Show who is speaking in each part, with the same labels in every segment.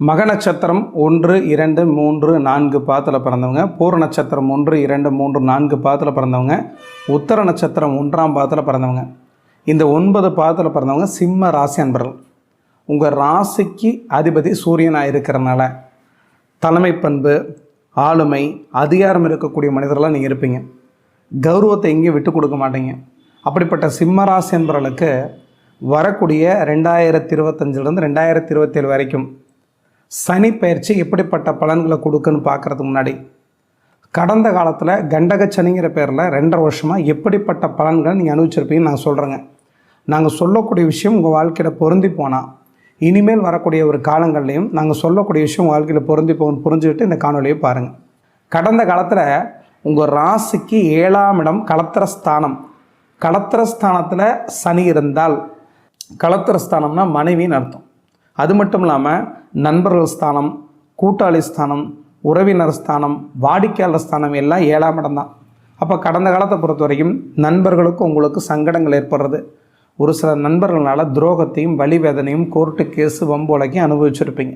Speaker 1: மக நட்சத்திரம் ஒன்று இரண்டு மூன்று நான்கு பாத்தில் பிறந்தவங்க. பூர நட்சத்திரம் ஒன்று இரண்டு மூன்று நான்கு பாத்தில் பிறந்தவங்க. உத்தர நட்சத்திரம் ஒன்றாம் பாத்தில் பிறந்தவங்க. இந்த ஒன்பது பாதத்தில் பிறந்தவங்க சிம்ம ராசி அன்பர்கள். உங்கள் ராசிக்கு அதிபதி சூரியனாக இருக்கிறனால தலைமை பண்பு ஆளுமை அதிகாரம் இருக்கக்கூடிய மனிதர்களாக நீங்கள் இருப்பீங்க. கௌரவத்தை எங்கேயும் விட்டு கொடுக்க மாட்டீங்க. அப்படிப்பட்ட சிம்மராசி என்பவர்களுக்கு வரக்கூடிய ரெண்டாயிரத்தி இருபத்தஞ்சிலிருந்து ரெண்டாயிரத்தி இருபத்தேழு வரைக்கும் சனி பயிற்சி எப்படிப்பட்ட பலன்களை கொடுக்குன்னு பார்க்குறதுக்கு முன்னாடி கடந்த காலத்தில் கண்டக சனிங்கிற பேரில் ரெண்டரை வருஷமாக எப்படிப்பட்ட பலன்களை நீங்கள் அனுபவிச்சிருப்பீங்கன்னு நான் சொல்கிறேங்க நாங்கள் சொல்லக்கூடிய விஷயம் உங்கள் வாழ்க்கையில் பொருந்தி போனால் இனிமேல் வரக்கூடிய ஒரு காலங்கள்லையும் நாங்கள் சொல்லக்கூடிய விஷயம் உங்கள் வாழ்க்கையில் பொருந்தி போகணும் புரிஞ்சுக்கிட்டு இந்த காணொலியை பாருங்கள் கடந்த காலத்தில் உங்கள் ராசிக்கு ஏழாம் இடம் கலத்திரஸ்தானம். ஸ்தானம் ஸ்தானத்தில் சனி இருந்தால் கலத்திரஸ்தானம்னா மனைவின்னு அர்த்தம். அது மட்டும் இல்லாமல் நண்பர்கள் ஸ்தானம் கூட்டாளி ஸ்தானம் உறவினர் ஸ்தானம் வாடிக்கையாளர் ஸ்தானம் எல்லாம் ஏழாம் இடம் தான். அப்போ கடந்த காலத்தை பொறுத்த வரைக்கும் நண்பர்களுக்கு உங்களுக்கு சங்கடங்கள் ஏற்படுறது. ஒரு சில நண்பர்களால் துரோகத்தையும் வழிவேதனையும் கோர்ட்டு கேஸு வம்போலைக்கும் அனுபவிச்சிருப்பீங்க.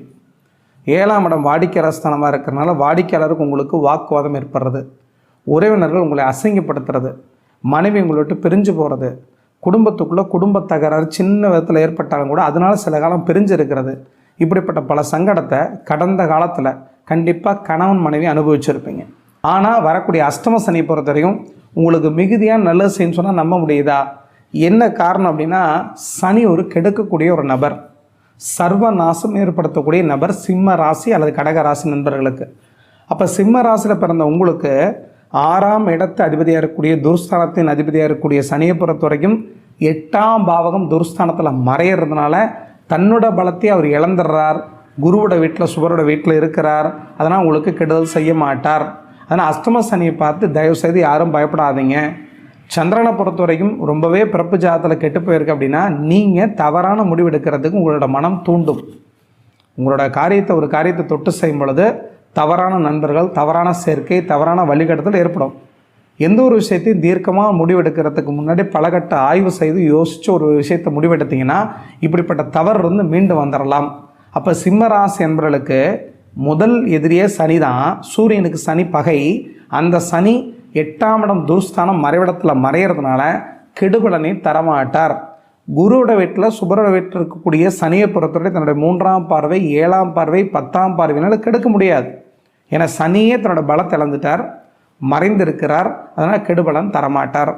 Speaker 1: ஏழாம் இடம் வாடிக்கையாளர் ஸ்தானமாக இருக்கிறனால வாடிக்கையாளருக்கு உங்களுக்கு வாக்குவாதம் ஏற்படுறது. உறவினர்கள் உங்களை அசிங்கப்படுத்துறது. மனைவி உங்களை விட்டு பிரிஞ்சு போகிறது குடும்பத்துக்குள்ளே குடும்ப தகராறு சின்ன விதத்தில் ஏற்பட்டாலும் கூட அதனால் சில காலம் பிரிஞ்சு இருக்கிறது இப்படிப்பட்ட பல சங்கடத்தை கடந்த காலத்தில் கண்டிப்பாக கணவன் மனைவி அனுபவிச்சிருப்பீங்க. ஆனால் வரக்கூடிய அஷ்டம சனி பொறுத்த வரைக்கும் உங்களுக்கு மிகுதியாக நல்லது செய்யணும்னு சொன்னால் நம்ப முடியுதா? என்ன காரணம் அப்படின்னா சனி ஒரு கெடுக்கக்கூடிய ஒரு நபர். சர்வ நாசம் ஏற்படுத்தக்கூடிய நபர் சிம்ம ராசி அல்லது கடக ராசி நண்பர்களுக்கு. அப்போ சிம்ம ராசியில் பிறந்த உங்களுக்கு ஆறாம் இடத்து அதிபதியாக இருக்கக்கூடிய துர்ஸ்தானத்தின் அதிபதியாக இருக்கக்கூடிய சனியை பொறுத்த வரைக்கும் எட்டாம் பாவகம் துர்ஸ்தானத்தில் மறையிறதுனால தன்னோட பலத்தை அவர் இழந்துடுறார். குருவோட வீட்டில் சுவரோட வீட்டில் இருக்கிறார். அதனால் உங்களுக்கு கெடுதல் செய்ய மாட்டார். அதனால் அஸ்தம சனியை பார்த்து தயவு செய்து யாரும் பயப்படாதீங்க. சந்திரனை பொறுத்த வரைக்கும் ரொம்பவே பிறப்பு ஜாதத்தில் கெட்டு போயிருக்கு அப்படின்னா நீங்கள் தவறான முடிவு எடுக்கிறதுக்கு உங்களோட மனம் தூண்டும். உங்களோட காரியத்தை ஒரு காரியத்தை தொட்டு செய்யும் பொழுது தவறான நண்பர்கள் தவறான சேர்க்கை தவறான வழிகட்டத்தில் ஏற்படும். எந்த ஒரு விஷயத்தையும் தீர்க்கமாக முடிவெடுக்கிறதுக்கு முன்னாடி பலகட்ட ஆய்வு செய்து யோசித்து ஒரு விஷயத்தை முடிவெடுத்தீங்கன்னா இப்படிப்பட்ட தவறு இருந்து மீண்டு வந்துடலாம் அப்போ சிம்மராசி என்பவர்களுக்கு முதல் எதிரியே சனி தான் சூரியனுக்கு சனி பகை. அந்த சனி எட்டாம் இடம் துர்ஸ்தானம் மறைவிடத்தில் மறையிறதுனால கெடுபலனை தரமாட்டார். குருவோட வீட்டில் சுபரோட வீட்டில் இருக்கக்கூடிய சனியை பொறுத்தவரை தன்னுடைய மூன்றாம் பார்வை ஏழாம் பார்வை பத்தாம் பார்வையினால் கெடுக்க முடியாது. ஏன்னா சனியே தன்னோட பலத்தை இழந்துட்டார் மறைந்திருக்கிறார். அதனால் கெடுபலன் தரமாட்டார்.